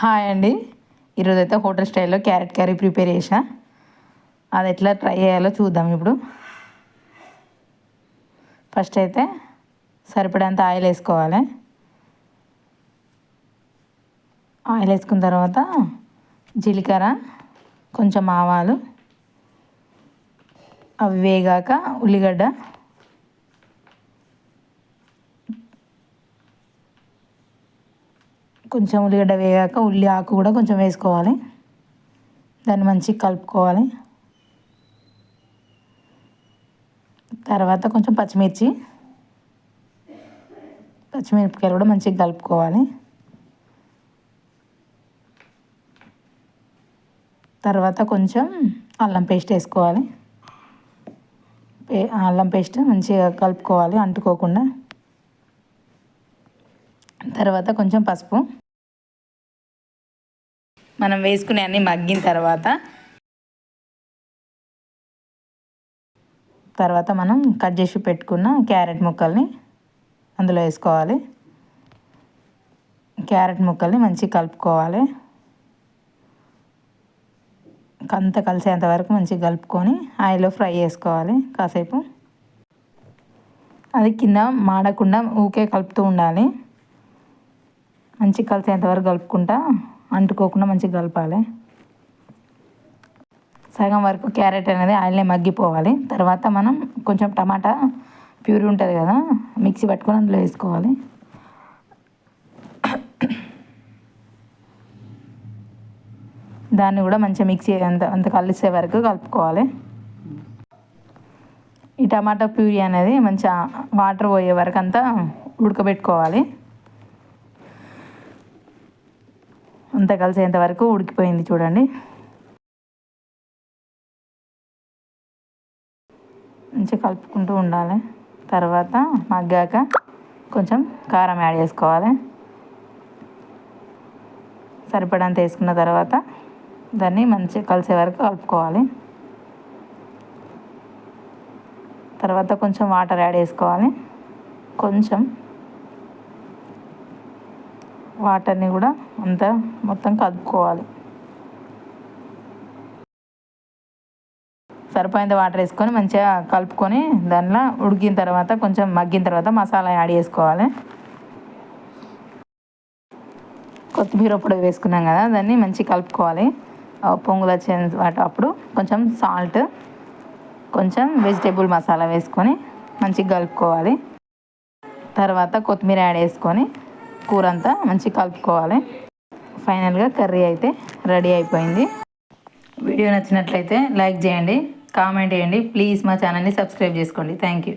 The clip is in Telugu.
హాయ్ అండి. ఈరోజు అయితే హోటల్ స్టైల్లో క్యారెట్ కర్రీ ప్రిపేర్ చేసా అది ఎట్లా ట్రై చేయాలో చూద్దాం ఇప్పుడు. ఫస్ట్ అయితే సరిపడేంత ఆయిల్ వేసుకోవాలి. ఆయిల్ వేసుకున్న తర్వాత జీలకర్ర కొంచెం ఆవాలు అవి వేగాక ఉల్లిగడ్డ కొంచెం ఉల్లిగడ్డ వేగాక ఉల్లి ఆకు కూడా కొంచెం వేసుకోవాలి. దాన్ని మంచిగా కలుపుకోవాలి. తర్వాత కొంచెం పచ్చిమిర్చి. పచ్చిమిరపకాయలు కూడా మంచిగా కలుపుకోవాలి. తర్వాత కొంచెం అల్లం పేస్ట్ వేసుకోవాలి. అల్లం పేస్ట్ మంచిగా కలుపుకోవాలి అంటుకోకుండా. తర్వాత కొంచెం పసుపు. మనం వేసుకునే అన్నీ మగ్గిన తర్వాత తర్వాత మనం కట్ చేసి పెట్టుకున్న క్యారెట్ ముక్కల్ని అందులో వేసుకోవాలి. క్యారెట్ ముక్కల్ని మంచిగా కలుపుకోవాలి. అంత కలిసేంత వరకు మంచిగా కలుపుకొని ఆయిల్లో ఫ్రై చేసుకోవాలి కాసేపు. అది కింద మాడకుండా ఊకే కలుపుతూ ఉండాలి. మంచిగా కలిసేంత వరకు కలుపుకుంటా అంటుకోకుండా మంచిగా కలపాలి. సగం వరకు క్యారెట్ అనేది ఆయిల్నే మగ్గిపోవాలి. తర్వాత మనం కొంచెం టమాటా ప్యూరీ ఉంటుంది కదా మిక్సీ పట్టుకొని అందులో వేసుకోవాలి. దాన్ని కూడా మంచిగా మిక్సీ అంత అంత కలిసే వరకు కలుపుకోవాలి. ఈ టమాటా ప్యూరీ అనేది మంచిగా వాటర్ పోయే వరకు అంతా ఉడకబెట్టుకోవాలి. అంతా కలిసేంత వరకు ఉడికిపోయింది చూడండి. మంచిగా కలుపుకుంటూ ఉండాలి. తర్వాత మగ్గాక కొంచెం కారం యాడ్ చేసుకోవాలి. సరిపడంత వేసుకున్న తర్వాత దాన్ని మంచిగా కలిసే వరకు కలుపుకోవాలి. తర్వాత కొంచెం వాటర్ యాడ్ చేసుకోవాలి. కొంచెం వాటర్ని కూడా అంతా మొత్తం కలుపుకోవాలి సరిపోయిన వాటర్ వేసుకొని మంచిగా కలుపుకొని దానిలో ఉడికిన తర్వాత కొంచెం మగ్గిన తర్వాత మసాలా యాడ్ చేసుకోవాలి. కొత్తిమీర పొడి వేసుకున్నాం కదా దాన్ని మంచిగా కలుపుకోవాలి. పొంగులు వచ్చే వాటి అప్పుడు కొంచెం సాల్ట్ కొంచెం వెజిటేబుల్ మసాలా వేసుకొని మంచిగా కలుపుకోవాలి. తర్వాత కొత్తిమీర యాడ్ చేసుకొని కూర అంతా మంచిగా కలుపుకోవాలి. ఫైనల్గా కర్రీ అయితే రెడీ అయిపోయింది. వీడియో నచ్చినట్లయితే లైక్ చేయండి కామెంట్ చేయండి. ప్లీజ్ మా ఛానల్ని సబ్స్క్రైబ్ చేసుకోండి. Thank you